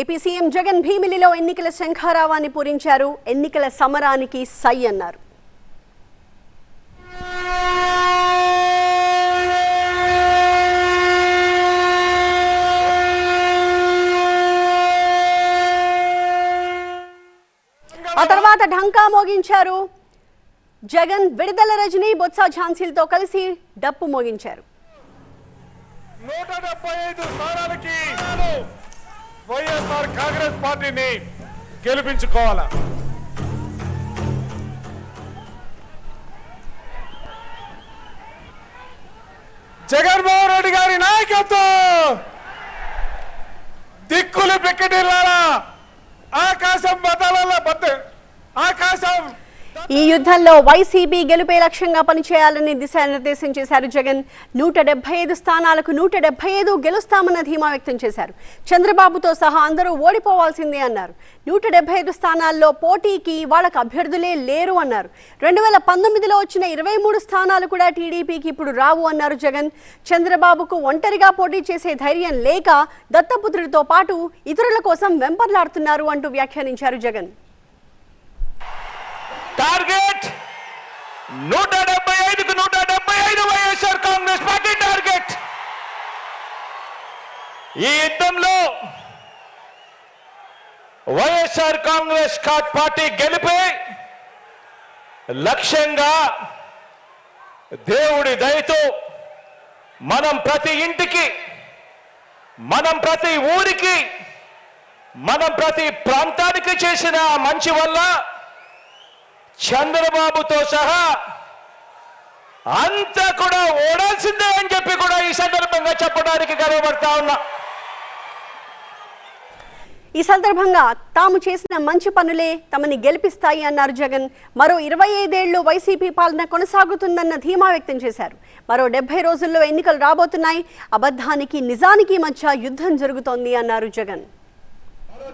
AP CM Jagan భీమిలిలో ఎన్నికల శంఖారావాన్ని పూరించారు. ఎన్నికల సమరానికి సై అన్నారు. ఆ తర్వాత ఢంకా మోగించారు. జగన్ విడుదల రజని బొత్స ఝాన్సీలతో కలిసి డప్పు మోగించారు. నూట డెబ్బై ఐదు స్థానాలకి వైఎస్ఆర్ కాంగ్రెస్ పార్టీని గెలిపించుకోవాలా? జగన్మోహన్ రెడ్డి గారి నాయకత్వం! ఈ యుద్ధంలో వైసీపీ గెలుపే లక్ష్యంగా పనిచేయాలని దిశానిర్దేశం చేశారు జగన్. నూట డెబ్బై ఐదు స్థానాలకు నూట డెబ్బై ఐదు గెలుస్తామన్న ధీమా వ్యక్తం చేశారు. చంద్రబాబుతో సహా అందరూ ఓడిపోవాల్సిందే అన్నారు. నూట డెబ్బై ఐదు స్థానాల్లో పోటీకి వాళ్ళకు అభ్యర్థులే లేరు అన్నారు. రెండు వేల పంతొమ్మిదిలో వచ్చిన ఇరవై మూడు స్థానాలు కూడా టీడీపీకి ఇప్పుడు రావు అన్నారు జగన్. చంద్రబాబుకు ఒంటరిగా పోటీ చేసే ధైర్యం లేక దత్తపుత్రుడితో పాటు ఇతరుల కోసం వెంపర్లాడుతున్నారు అంటూ వ్యాఖ్యానించారు జగన్. టార్గెట్ నూట డెబ్బై ఐదుకు నూట డెబ్బై ఐదు వైఎస్ఆర్ కాంగ్రెస్ పార్టీ టార్గెట్. ఈ యుద్ధంలో వైఎస్ఆర్ కాంగ్రెస్ పార్టీ గెలిపే లక్ష్యంగా దేవుడి దయతో మనం ప్రతి ఇంటికి మనం ప్రతి ఊరికి మనం ప్రతి ప్రాంతానికి చేసిన మంచి వల్ల చంద్రబాబుతో సహా అంతా కూడా ఓడాల్సిందే అని చెప్పి కూడా ఈ సందర్భంగా చెప్పడానికి గర్వపడతా ఉన్నా. ఈ సందర్భంగా తాము చేసిన మంచి పనులే తమని గెలిపిస్తాయి అన్నారు జగన్. మరో ఇరవై ఐదేళ్ళు వైసీపీ పాలన కొనసాగుతుందన్న ధీమా వ్యక్తం చేశారు. మరో డెబ్బై రోజుల్లో ఎన్నికలు రాబోతున్నాయి. అబద్ధానికి నిజానికి మధ్య యుద్ధం జరుగుతోంది అన్నారు జగన్.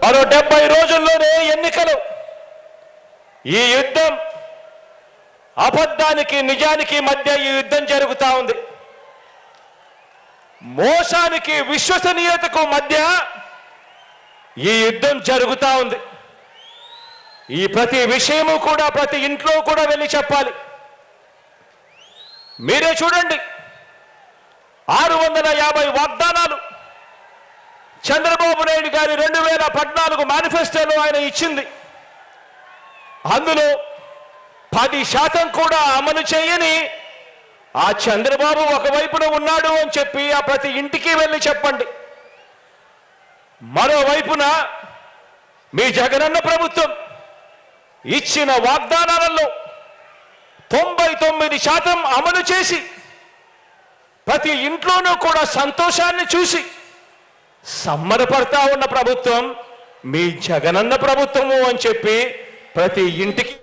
మరో డెబ్బై రోజుల్లోనే ఎన్నికలు ఈ యుద్ధం అబద్ధానికి నిజానికి మధ్య ఈ యుద్ధం జరుగుతూ ఉంది. మోసానికి విశ్వసనీయతకు మధ్య ఈ యుద్ధం జరుగుతూ ఉంది. ఈ ప్రతి విషయము కూడా ప్రతి ఇంట్లో కూడా వెళ్ళి చెప్పాలి. మీరే చూడండి. ఆరు వందల యాభై వాగ్దానాలు చంద్రబాబు నాయుడు గారి రెండు వేల పద్నాలుగు మేనిఫెస్టోలో ఆయన ఇచ్చింది. అందులో పది శాతం కూడా అమలు చేయని ఆ చంద్రబాబు ఒకవైపున ఉన్నాడు అని చెప్పి ఆ ప్రతి ఇంటికి వెళ్ళి చెప్పండి. మరోవైపున మీ జగనన్న ప్రభుత్వం ఇచ్చిన వాగ్దానాలలో తొంభై తొమ్మిది శాతం అమలు చేసి ప్రతి ఇంట్లోనూ కూడా సంతోషాన్ని చూసి సమ్మరపడతా ఉన్న ప్రభుత్వం మీ జగనన్న ప్రభుత్వము అని చెప్పి ప్రతి ఇంటికి